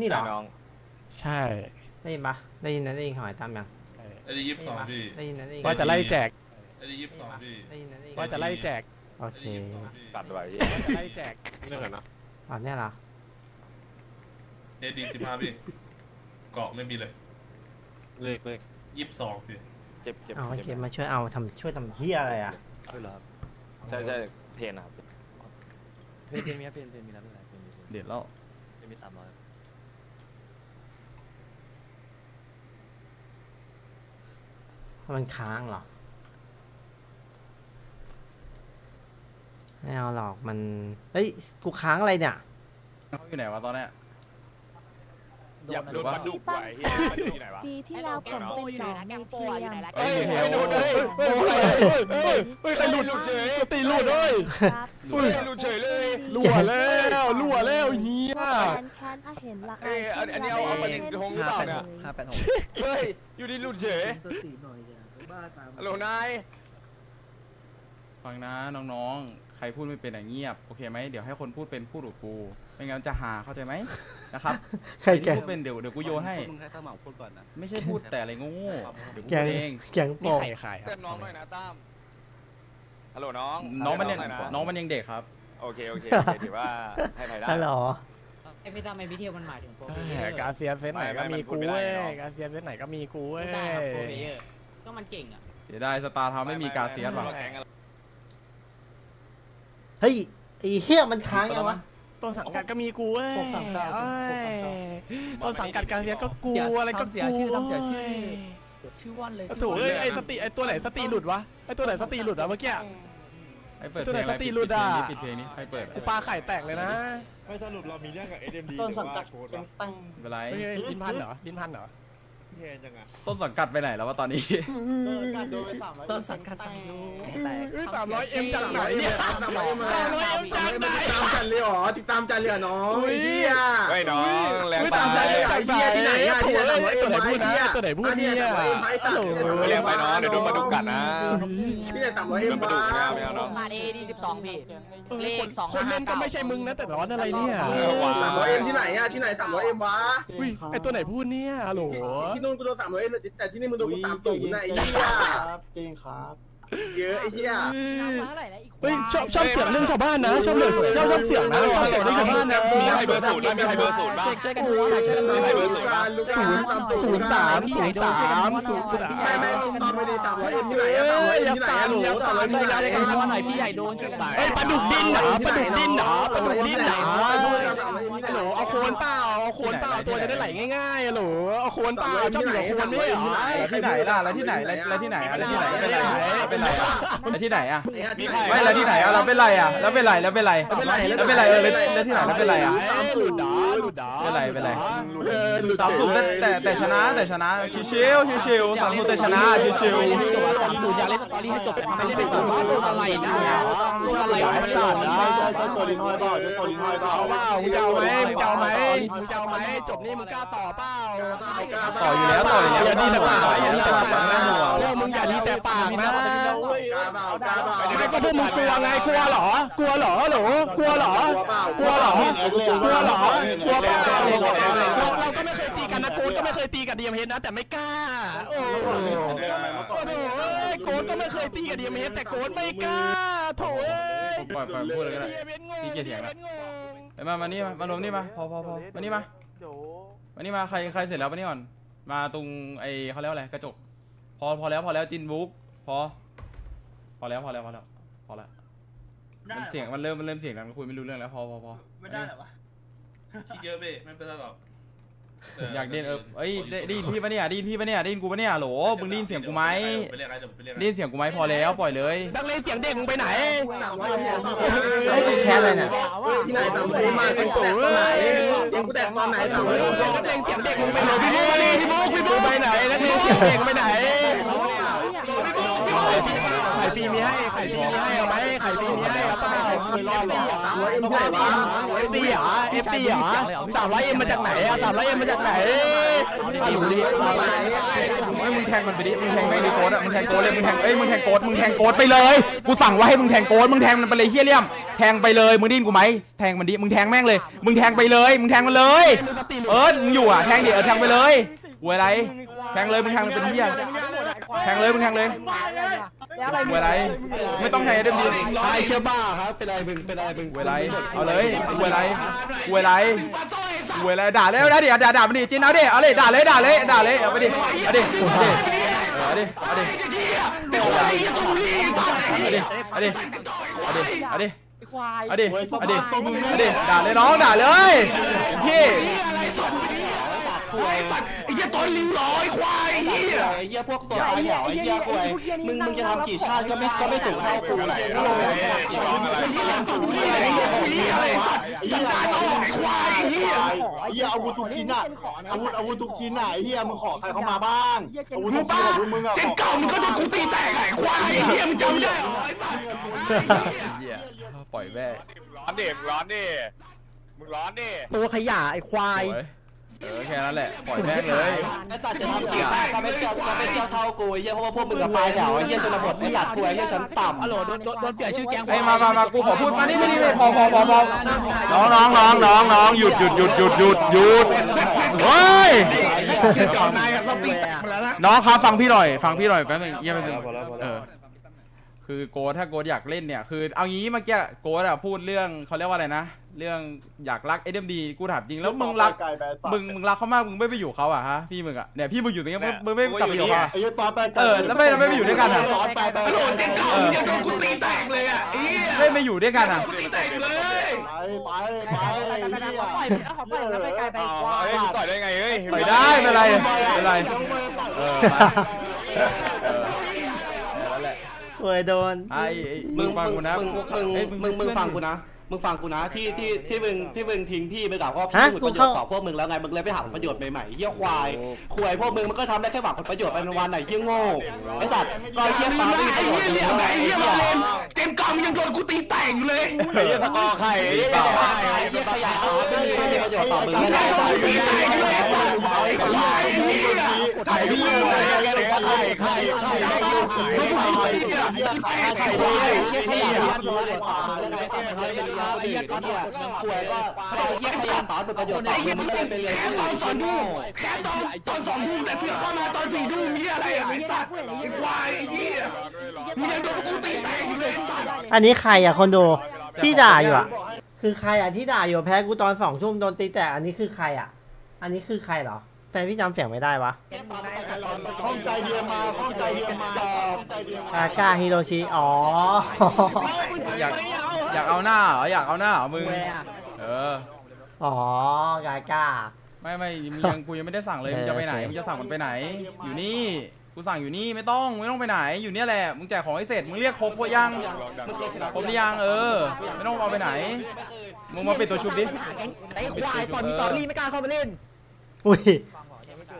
นี่เหรอ น้องใช่ได้ยินปะได้ยินนะได้ยินของไอ้ตั้มยังไอ้ดียี่สิบสองพี่ได้ยินนะได้ยินว่าจะไล่แจก ไอ้ดียี่สิบสองพี่ได้ยินนะได้ยินว่าจะไล่แจกโอเคตัดไว้ว่าจะไล่แจกเรื่องกันนะอ๋อเนี่ยเหรอเอดีสิบห้าพี่ เกาะไม่มีเลยเลขเลขยี่สิบสองพี่เจ็บเจ็บเอาโอเจ็บเคมาช่วยเอาทำช่วยทำเฮียอะไรอะใช่ใช่เพนนะครับเพนเพนมีครับเพนเพนมีแล้วไม่เป็นไรเพนมีเพนเดี๋ยวแล้วเพนมีสามร้อย มันค้างเหรอ ไม่เอาหรอกมัน เฮ้ย กูค้างอะไรเนี่ย เขาอยู่ไหนวะตอนเนี้ยอย่าโดนปลาดุกไว้เฮียปลาดุกที่ไหนวะ ปีที่แล้วผมเป็นหนองในเทียมเฮ้ยเฮ้ยโดนเฮ้ยเฮ้ยเฮ้ยเฮ้ยเฮ้ยใครหลุดหลุดเฉยตีหลุดเลยครับเฮ้ยหลุดเฉยเลยรั่วแล้วรั่วแล้วเฮียแคนแคนอาเห็นละเอ้ยอันอันนี้เอาเอาประเด็นทงหรือเปล่าเนี่ยห้าแปดหกเฮ้ยอยู่ดีหลุดเฉย ฮัลโหลนาย ฟังนะน้องๆ ใครพูดไม่เป็นอะเงียบ โอเคไหมเดี๋ยวให้คนพูดเป็นพูดกับกู ไม่งั้นจะหาเข้าใจไหมนะครับใครที่แกงพูดเป็นเดี๋ยวเดี๋ยวกูโยนให้ มึงให้ข้าวเหมาพูดก่อนนะ ไม่ใช่พูดแต่อะไรโง่ๆเดี๋ยวกูแกพูงดเอง แกงโปนี่กใครขายครัเตืบอนน้องหน่อยนะตั้มฮัลโหลน้องน้องมันยังหะน้องมันยังเด็กครับ โอเคโอเคโอเคถือว่าให้ไผ่ได้ ฮัลโหล ไอ้ไม่ต้องไอ้วิเทียมันหมายถึงโปรเพเยแหอมร์กาเซียเซตไหนก็มีกูเว้ยกาเซียเซตไหนก็มีกูเว้ย ได้ครับโปรเพเยอร์ ก็มันเก่งอะเสียดายสตาร์ทาวน์ไม่มีกาเซียสว่ะแก๊งอะไรเฮ้ยไอ้เฮียมันค้างยังวะ ต้นสังกัดก็มีกูเว้ยพวกสังกัดเอ้ยพวกสังกัดต้นสังกัดกาเซียก็กูอะไรก็ทำเสียกูชื่อทำเสียชื่อ ชื่อว่อนเลยถูกเอ้ยไอ้สติไอ้ตัวไหนสติหลุดวะไอ้ตัวไหนสติหลุดอะเมื่อกี้ ไอ้เปิดตัวเพไหนลงอะไรสติปิดหลุดอะปิดเพลงนี้ปิดเพลงนี้ใครเปิดกูปลาไข่แตกเลยนะไม่สรุปเรามีเรื่องกับ SMD ต้นสังกัดเป็นตั้งไม่เป็นไรไม่ใช่ดินพันเหรอดินพันเหรอ แทนยังไงต้นสังกัดไปไหนแล้ววะตอนนี้โดนไปสามร้อยต้นสังกัดสังยูเฮ้ยสามร้อยเอ็มจากไหนเนี่ยสามร้อยเอ็มจากไหนตามจันเลยเหรอติดตามจันเลยเหรอน้องอุ้ยเฮียเฮ้ยน้องแรงไม่ไปตามใจเลยไอ้เหี้ยที่ไหนอะที่ไหนสามร้อยเอ็มตัวไหนพูดนะตัวไหนพูดเนี่ยไอ้สัตว์เรียกไปน้องเดี๋ยวโดนปลาดุกกัดนะที่ไหนสามร้อยเอ็โดมนปลาดุกไม่เอาไม่เอาน้องมาเอดีสิบสองพี่เลขสองคนเล่นก็ไม่ใช่มึงนะแต่ร้อนอะไรเนี่ยสามร้อยเอ็มที่ไหนอะที่ไหนสามร้อยเอ็มวะอุ้ยไอตัวไหนพูดเนี่ยฮัลโหลที่นู่นกูโดนสามร้อยเอ็มแต่ที่นี่มึงโดนกูสามศูนย์นะไอ้เหี้ย จริงครับ เยอะไอ้เหี้ยเท่าไหร่นะอีกเฮ้ยชอบชอบเสียงเรื่องชาวบ้านนะชอบเรื่องชอบชอบเสียงนะชอบเสียงเรื่องชาวบ้านนะมีใครเบอร์ศูนย์บ้างมีใครเบอร์ศูนย์บ้าง ช่วยกันดูนะช่วยกันดูมีใครเบอร์ศูนย์บ้างศูนย์ศูนย์สามศูนย์สามศูนย์สามไม่ไม่ตอนไม่ได้สามร้อยเอ็มที่ไหนเอ้อะสามร้อยยเอ็อมย่าที่ไหนสาอะหนูสาหนูช่วยยากันได้ดูกันว่าหน่อยพี่ใหญ่โดนช่วยกันเฮ้ยปลาดุกดิ้นเหรอปลาดุกดิ้นเหรอปลาดุกดิ้นเหรอฮัลโหลเอาโคนเปล่าเอาโคนเปล่าตัวจะได้ไหลง่ายๆฮัลโหลเอาโคนเปล่าชอบอยู่กับโคนไม่ใช่เหรอแล้วที่ไหนล่ะแล้วที่ไหนแล้วที่ไหนอะแล้วที่ไหนเป็นไรเป็นไรอะแล้วที่ไหนอะมีใครไม่แล้วที่ไหนอะเราเป็นไรอะแล้วเป็นไรแล้วเป็นไรแล้วเป็นไรเออแล้วที่ไหนแล้วเป็นไรอะหลุดดอหลุดดอเป็นไรเป็นไรเออหลุดสามสูบแต่แต่แต่ชนะแต่ชนะชิวชิวชิวชิวสามสูบแต่ชนะชิวชิวสามศูนย์อยากเล่นสตอรี่ให้จบไม่เล่นสตอรี่โดนอะไรนะโดน อะไรวะมันหลอนนะตัวลิ้นห้อยเปล่าตัวลิ้นห้อยเปล่าเอาเปล่ามึงจะเอาไหมมึงจะเอาไหมมึงจะเอาไหมจบนี่มึงกล้าต่อเปล่าต่ออยู่แล้วต่ออยู่แล้วอย่าดีแต่ปากนะอย่าดีแต่ปากนะนะพวกมึงอย่าดีแต่ปากนะกล้าเปล่ากล้าเปล่าไม่ก็พวกมึงกลัวไงกลัวเหรอกลัวเหรอหรอกลัวเหรอกลัวเหรอกลัวเหรอกลัวเปล่าเราเรา ก็ไม่เคยตีกันนะโกดก็ไม่เคยตีกับดีเอ็มเฮดนะแต่ไม่กล้า โอ้โหโอ้โหโกดก็ไม่เคยตีกับดีเอ็มเฮดแต่โกดไม่กล้าโถ่เอ้ยปล่อยปล่อยพูดเลยก็ได้ ดีเอ็มเฮดงงขี้เกียจเถียงละดีอ็มเฮดงงไปมามานี่มามารวมนี่มาพอพอพอมานี่มามานี่มาใครใครเสร็จแล้วมานี่ก่อน มาตรงไอเขาเรียกว่าอะไรกระจก พอพอแล้วพอแล้วจินบุ๊กพอ พอแล้วพอแล้วพอแล้วพอแล้วมันเสียงมันเริ่มมันเริ่มเสียงดังคุยไม่รู้เรื่องแล้วพอพอพอไม่ได้หรอวะคิดเยอะเบ้ไม่เป็นไรหรอก อยากเด่นเออเอ้ยได้ได้ยินพี่ปะเนี่ยได้ยินพี่ปะเนี่ยได้ยินกูปะเนี่ยโหลมึงได้ยินเสียงกูไหมไปเรียกอะไรเดี๋ยวไปเรียกได้ยินเสียงกูไหมพอแล้วปล่อยเลย นักเลงเสียงเด็กมึงไปไหนไอ้กูแคสอะไรเนี่ยที่ไหนสามร้อยเอ็มมาเป็นแตกตอนไหนเอ็มกูแตกตอนไหนสามร้อยเอ็มนักเลงเสียงเด็กมึงไปไหนพี่บุ๊กมาดิพี่บุ๊กพี่บุ๊กไปไหนนักเลงเสียงเด็กไปไหน ไม่รอดหรอเอ็มต้องใหญ่ให้วะเอฟซีเหรอเอฟซีเหรอสามร้อยเอ็มมาจากไหนอะสามร้อยเอ็มมาจากไหนไม่รู้ดิไม่มึงแทงมันไปดิ มึงแทงไม่ดิโกดอะมึงแทงโกดเลย มึงแทงเอ้ย มึงแทงโกดมึงแทงโกดไปเลย กูสั่งไว่าให้มึงแทงโกดมึงแทงมันไปเลยเฮี้ยเลี่ยม แทงไปเลย มึงได้นกูไหมแทงมันดิ มึงแทงแม่งเลย มึงแทงไปเลย มึงแทงมันเลย เออมึงอยู่อะแทงดิ เออแทงไปเลยหวยอะไร แทงเลย มึงแทงมันเป็นเฮี้ย แทงเลยมึงแทงเลยหวยอะไรไม่ต้องแทงไอ้เดิมดีไอเชื่อบ้าครับเป็นไรมึงเป็นไรมึงหวยอะไรเอาเลยหวยอะไรหวยอะไรหวยอะไรด่าเลยเอาดิด่าด่ามันดิจินเอาดิเอาเลยด่าเลยด่าเลยด่าเลยเอาไปดิเอาดิเอาดิเอาดิเอาดิเอาดิเอาดิเอาดิเอาดิเอาดิเอาดิเอาดิเอาดิด่าเลยน้องด่าเลยพี่ ไอ้เหี้ยตัวลิงลอยควายเหี้ย ไอ้เหี้ยพวกตัวไอ้เหี้ยไอ้เหี้ยควายมึงมึงจะทำกี่ชาติก็ไม่ก็ไม่สูงเท่ากูไอ้เหี้ยไอ้เหี้ยตัวนี้ไอ้เหี้ยไอ้เหี้ยไอ้สัตว์สันดานออกไอ้ควายไอ้เหี้ยไอ้เหี้ยอาวุธทุกชิ้นอะอาวุธอาวุธทุกชิ้นอะไอ้เหี้ยมึงขอใครเข้ามาบ้างอาวุธมึทุงกชิ้บ้านของพวกมึงอะเจนเก่ามึงก็โดนกูตีแตกไอ้ควายไอ้เหี้ยมึงจำไม่ได้เหรอไอ้สัตว์เหี้ยปล่อยแม่ร้อนดิมึงร้อนดิมึงร้อนดิตัวขยะไอ้ควายสวย เออแค่นั้นแหละปล่อยแม่งเลยไอ้สัตว์จะทำเกี่ชาติก็ไม่เจ้าก็ไม่เจ้าเท่ากูไอ้เหี้ยเพราะว่าพวกมึงกับปลายแถวไอ้เหี้ยชนบทไอ้สัตว์ควายไอ้เหี้ยชั้นต่ำฮัลโหลโดนโดนเปลี่ยนชื่อแก๊งไอ้มามามากูขอพูดมานี่ไม่นี่ไม่พอพอพอพอน้องน้องน้องน้องน้องหยุดหยุดหยุดหยุดหยุดหยุดเฮ้ยน้องครับฟังพี่หน่อย ฟังพี่หน่อยแป๊บนึงเยี่ยมไปนึงเออคือโกถ้าโกดอยากเล่นเนี่ยคือ เอางี้เมื่อกี้โกดอะพูดเรื่องเขาเรียกว่าอะไรนะ เรื่องอยากรักเอ็มดีกูถามจริงแล้วมึงรักไก่แบสัตว์มึงมึงรักเขามากมึงไม่ไปอยู่เขาอะฮะพี่มึงอะเนี่ยพี่มึงอยู่ตรงนี้มึงมึงไม่กลับไปอยู่เขาอะไอ้เหี้ยตอนไปไก่เออแล้วไม่แล้วไม่ไปอยู่ด้วยกันอะตอนไปไปฮัลโหลเจนเก่ามึงยังโดนกูตีแตกเลยอะไอ้เหี้ยไม่ไปอยู่ด้วยกันอะตีแตกเลยไปไปไปไอ้เหี้ยปล่อยเอาปล่อยแล้วไปไกลไปควายเฮ้ยมึงต่อยได้ไงเฮ้ยไม่ได้ไม่เป็นไรไม่เป็นไรเออมาเออนั่นแหละโวยโดนไอ้ไอ้มึมึงงฟังกูนะมึงมึงเอ้ยมึงมึงเพื่อนฟังกูนะ มึงฟังกูนะที่ที่ที่มึงที่มึงทิ้งพี่ไปกับพ่อฮะพี่ผลกูประโยชเข้า น์ต่อพวกมึงแล้วไงมึงเลยไปหาผลประโยชน์ใหม่ๆเฮี้ยควายควายพวกมึงมันก็ทำได้แค่หวังผลประโยชน์ไปวันๆไหนเฮี้ยโง่ไอ้สัตว์ก็เฮี้ยฟ้าไม่มีประโยชน์เลยไอ้เฮี้ยมาเลนเจมกอมยังโดนกูตีแตกอยู่เลยไอ้เหี้ยสกอร์ไข่ไอ้เหี้ยไอ้เฮี้ยขยะไม่มีไม่มีประโยชน์ต่อมึงไม่ได้ตีแตกอยู่เลยไอ้ สัตว์ไอ้ควายเฮี้ยถ่ายพี่เลยไอ้ไข่ไข่ไข่ไข่ไม่ไหวไอ้เฮี้ยไข่ควายเฮี้ยขยะร้อนเลยต่อมึงไอ้สัตว์ไอ้เฮี้ยไอ้เฮี้ยก็เนี่ยควายก็ไอ้เฮี้ยขยะต่อมึงประโยชน์ต่อมึงมันก็เลยไปเรียนที่ตอนสองทุ่มแค่ตอนตอนสองทุ่มแต่เสือเข้ามาตอนสี่ทุ่มมีอะไรอะไอ้สัตว์ไอ้ควายไอ้เฮี้ยมึงยังโดนกูตีแตกอยู่เลยไอ้สัตว์อันนี้ใครอะคนดูที่ด่าอยู่อะคือใครอะที่ด่าอยู่แพ้กูตอนสองทุ่มโดนตีแตกอันนี้คือใครอะอันนี้คือใครเหรอ แฟนพี่จำเสียงไม่ได้วะข้องใจเดียมาข้องใจเดียมาข้องใจเดียมากาก้าฮิโรชิ อ๋อ อยากอยากเอาหน้าเหรออยากเอาหน้าเหรอมึงเอออ๋อกาก้าไม่ไม่มึงยังกูยังไม่ได้สั่งเลยมึงจะไปไหนโอเค มึงจะสั่งมันไปไหน อยู่นี่กูสั่งอยู่นี่ไม่ต้องไม่ต้องไปไหนอยู่เนี่ยแหละมึงแจกของให้เสร็จมึงเรียกครบพอยังครบหรือยังเออ ไม่ต้องเอาไปไหนมึงมาปิดตัวชุบดิไอ้ควายตอนมีตอรี่ไม่กล้าเข้ามาเล่นอุ้ย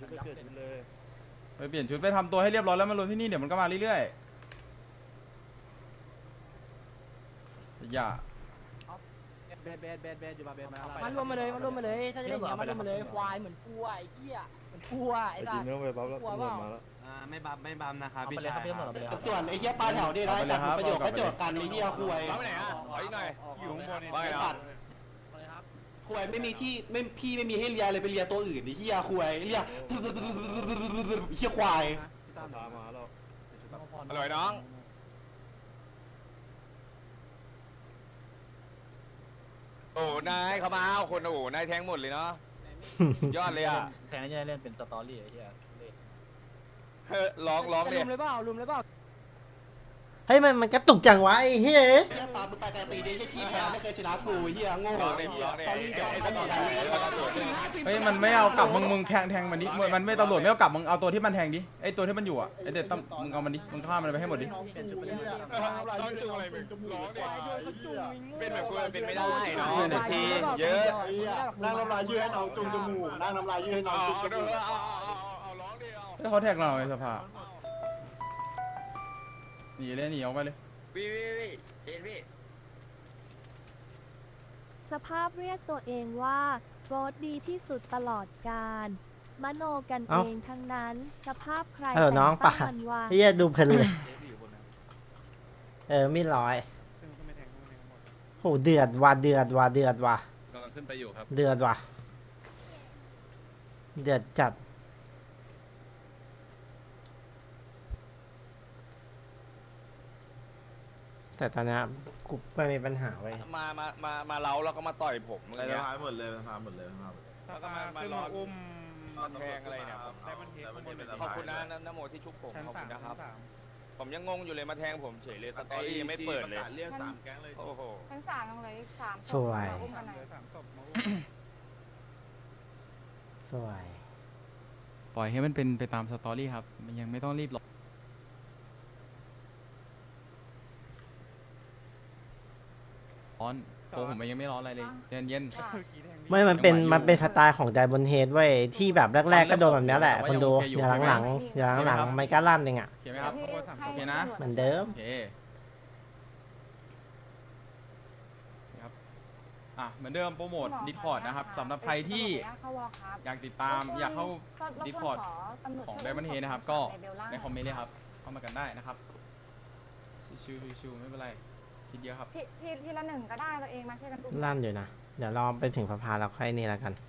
ชุดไปเปลี่ยนชุดเลยไปเปลี่ยนชุดไปทำตัวให้เรียบร้อยแล้วมารวมที่นี่เดี๋ยวมันก็มาเรื่อยๆอย่าแบดแบดแบดแบดอยู่มาแบดมามารวมมาเลยมารวมมาเลย ถ้าจะเล่นอย่างนี้มารวมมาเลยควายเหมือนกล้วไเหี้ยเหมือนกลัวไอ้สัตว์ เนื้อไปบ้าบแล้วตำรวมาแล้วไม่บัมไม่บัมนะครับพี่ชายส่วนไอ้เหี้ยปลาแถวนี่นะไอ้สัตว์ประโยชน์ก็โจทย์กันไอ้เหี้ยคุยไปไหนอะขออีหน่อยอยู่ข้างบนไอ้สัตว์ ควายไม่มีที่ไม่พี่ไม่มีให้เลียเลยไปเลียตัวอื่นไอ้เหี้ยควายเลียเหี้ยควายอร่อยน้องโอ้นายเขามาเอาคนโอ้นายแทงหมดเลยเนาะยอดเลยอะแทนที่จะเล่นเป็นสตอรี่ไอ้เหี้ยเล่นเฮ้ยร้องร้องจะเนี่ลุยมเลยเปล่าลุมเลยเปล่าเฮ้ยมันมันกระตุกจังวะไอ้เฮ้ยเหี้ยตามมึงไปการตีดิเหี้ยขี้แพ้ไม่เคยชนะกูไอ้เหี้ยโง่ร้องเนี่ยร้องเนี่ยตอนนี้ไอ้จะไอ้ไอ้ตำตำรรววจจไอ้ตำรวจเนี่ยเฮ้ยมันไม่เอากลับมึงมึงแทงแทงมันดิมึงมันไม่ตำรวจไม่เอากลับมึงเอาตัวที่มันแทงดิไอตัวที่มันอยู่อะไอเด็ดตั้มมึงเอามันดิมึงฆ่ามันไปให้หมดดิร้องจุงอะไรมึงร้องเนี่ยเป็นแบบกูเป็นไม่ได้เนาะเนี่ยทีเยอะไอ้เหี้ยนั่งน้ำลายยืดให้น้องจุงจมูกนั่งน้ำลายยืดให้น้องเอาจุงจเอามูกเอาเอาเอาร้องดิเอาเฮ้ยเขาแท็กเราในสภา หนีเลยหนีออกไปเลยพี่พี่พี่เชนพี่สภาพเรียกตัวเองว่าโกดดีที่สุดตลอดกาลมโนกันเอ้าเองทั้งนั้น สภาพใครเออน้องแต่ป่ะตั้มันว่า เฮียดูเพลินเลย เออไม่ร้อยโหเดือดว่ะเดือดว่ะเดือดว่ะกำลังขึ้นไปอยู่ครับ เดือดว่ะเดือดจัด แต่ตอนเนี้ยกูไม่มีปัญหาเว้ยมา มา มา มาเล้าแล้วก็มาต่อยผมอะไรอะไรเงี้ย พาหมดเลยพาหมดเลยพาหมดเลยแล้วก็มามาล้ออุ้มแทงอะไรเนี่ยผมแต่มันเทมันเป็นขอบคุณนะนโมที่ชุบผมขอบคุณนะครับผมยังงงอยู่เลยมาแทงผมเฉยเลยสตอรี่ยังไม่เปิดเลย เรียกสามแก๊งเลย โอ้โห ทั้งสามเลยสามสวยสวย ปล่อยให้มันเป็นไปตามสตอรี่ครับ มันยังไม่ต้องรีบหรอก ร้อนตัวผมยังไม่ร้อนอะไรเลยใจเย็น ไม่ มันเป็น จังหวะอยู่ มันเป็นสไตล์ของไดบนเฮดเว้ยที่แบบแรกๆก็โดนแบบเนี้ยแหละแต่ว่าคนดูยังโอเคอยู่อย่าหลังๆอย่าหลังครับๆไม่กล้าลั่นเองอะโอเคไหมครับ โอเคนะ เหมือนเดิม โอเคครับอะเหมือนเดิมโปรโมทดิสคอร์ดนะครับสำหรับใครที่เข้าวอลครับอยากติดตามอยากเข้า Discord ของ Diamond Head นะครับก็ ในคอมเมนต์เลยครับ เข้ามากันได้นะครับ ชิวๆชิวๆไม่เป็นไร คิดเยอะครับ ทีทีทีละหนึ่งก็ได้ตัวเองมาช่วยกันดูลั่นอยู่นะ เดี๋ยวรอไปถึงพะพาเราค่อยนี่แล้วกันเ